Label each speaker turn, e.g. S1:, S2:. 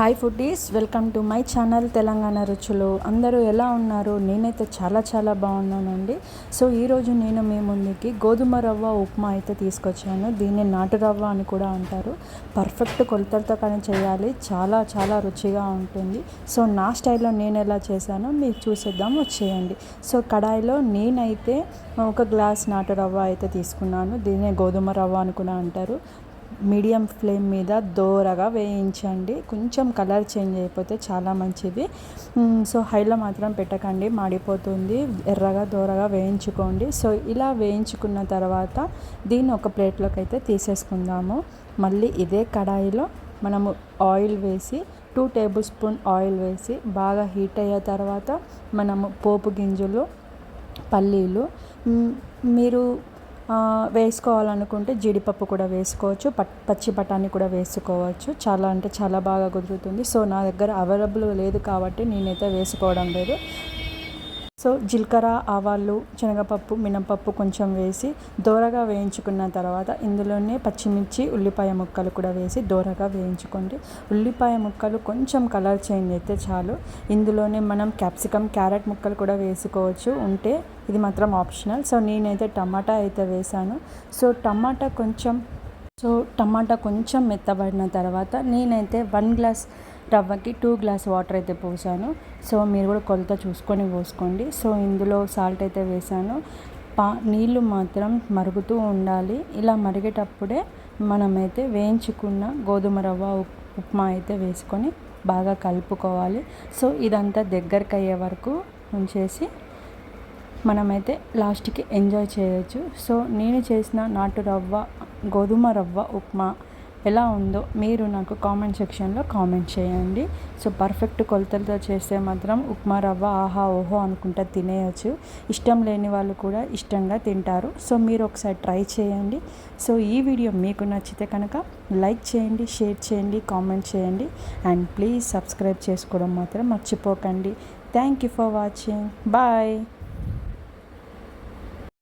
S1: Hi foodies welcome to my channel Telangana రుచులు అందరూ ఎలా ఉన్నారు? నేనైతే చాలా చాలా బాగున్నానండి. సో ఈరోజు నేను మీ ముందుకి గోధుమ రవ్వ ఉప్మా అయితే తీసుకొచ్చాను. దీన్ని నాటు రవ్వ అని కూడా అంటారు. పర్ఫెక్ట్ కొలతలతో కానీ చేయాలి. చాలా చాలా రుచిగా ఉంటుంది. సో నా స్టైల్లో నేను ఎలా చేశానో మీకు చూసేద్దాం. వచ్చేయండి. సో కడాయిలో నేనైతే ఒక గ్లాస్ నాటు రవ్వ అయితే తీసుకున్నాను. దీన్నే గోధుమ రవ్వ అని కూడా అంటారు. మీడియం ఫ్లేమ్ మీద దోరగా వేయించండి. కొంచెం కలర్ చేంజ్ అయిపోతే చాలా మంచిది. సో హైలో మాత్రం పెట్టకండి. మాడిపోతుంది. ఎర్రగా దోరగా వేయించుకోండి. సో ఇలా వేయించుకున్న తర్వాత దీన్ని ఒక ప్లేట్లోకి అయితే తీసేసుకుందాము. మళ్ళీ ఇదే కడాయిలో మనము ఆయిల్ వేసి టూ టేబుల్ స్పూన్ ఆయిల్ వేసి బాగా హీట్ అయ్యే తర్వాత మనము పోపు గింజలు పల్లీలు మీరు వేసుకోవాలనుకుంటే జీడిపప్పు కూడా వేసుకోవచ్చు పట్ పచ్చి బఠానీ కూడా వేసుకోవచ్చు. చాలా అంటే చాలా బాగా కుదురుతుంది. సో నా దగ్గర అవైలబుల్ లేదు కాబట్టి నేనైతే వేసుకోవడం లేదు. సో జీలకర్ర ఆవాలు శనగపప్పు మినపప్పు కొంచెం వేసి దోరగా వేయించుకున్న తర్వాత ఇందులోనే పచ్చిమిర్చి ఉల్లిపాయ ముక్కలు కూడా వేసి దోరగా వేయించుకోండి. ఉల్లిపాయ ముక్కలు కొంచెం కలర్ చేంజ్ అయితే చాలు. ఇందులోనే మనం క్యాప్సికమ్ క్యారెట్ ముక్కలు కూడా వేసుకోవచ్చు. ఉంటే ఇది మాత్రం ఆప్షనల్. సో నేనైతే టమాటా అయితే వేసాను. సో టమాటా కొంచెం సో టమాటా కొంచెం మెత్తబడిన తర్వాత నేనైతే వన్ గ్లాస్ రవ్వకి టూ గ్లాస్ వాటర్ అయితే పోసాను. సో మీరు కూడా కొలత చూసుకొని పోసుకోండి. సో ఇందులో సాల్ట్ అయితే వేసాను. పా నీళ్ళు మాత్రం మరుగుతూ ఉండాలి. ఇలా మరిగేటప్పుడే మనమైతే వేయించుకున్న గోధుమ రవ్వ ఉప్మా అయితే వేసుకొని బాగా కలుపుకోవాలి. సో ఇదంతా దగ్గరికి అయ్యే వరకు ఉంచేసి మనమైతే లాస్ట్కి ఎంజాయ్ చేయొచ్చు. సో నేను చేసిన నాటు రవ్వ గోధుమ రవ్వ ఉప్మా ఎలా ఉందో మీరు నాకు కామెంట్ సెక్షన్లో కామెంట్ చేయండి. సో పర్ఫెక్ట్ కొలతలతో చేస్తే మాత్రం ఉప్మా రవ్వ ఆహా ఓహో అనుకుంటా తినేయచ్చు. ఇష్టం లేని వాళ్ళు కూడా ఇష్టంగా తింటారు. సో మీరు ఒకసారి ట్రై చేయండి. సో ఈ వీడియో మీకు నచ్చితే కనుక లైక్ చేయండి షేర్ చేయండి కామెంట్ చేయండి. అండ్ ప్లీజ్ సబ్స్క్రైబ్ చేసుకోవడం మాత్రం మర్చిపోకండి. Thank you for watching. Bye.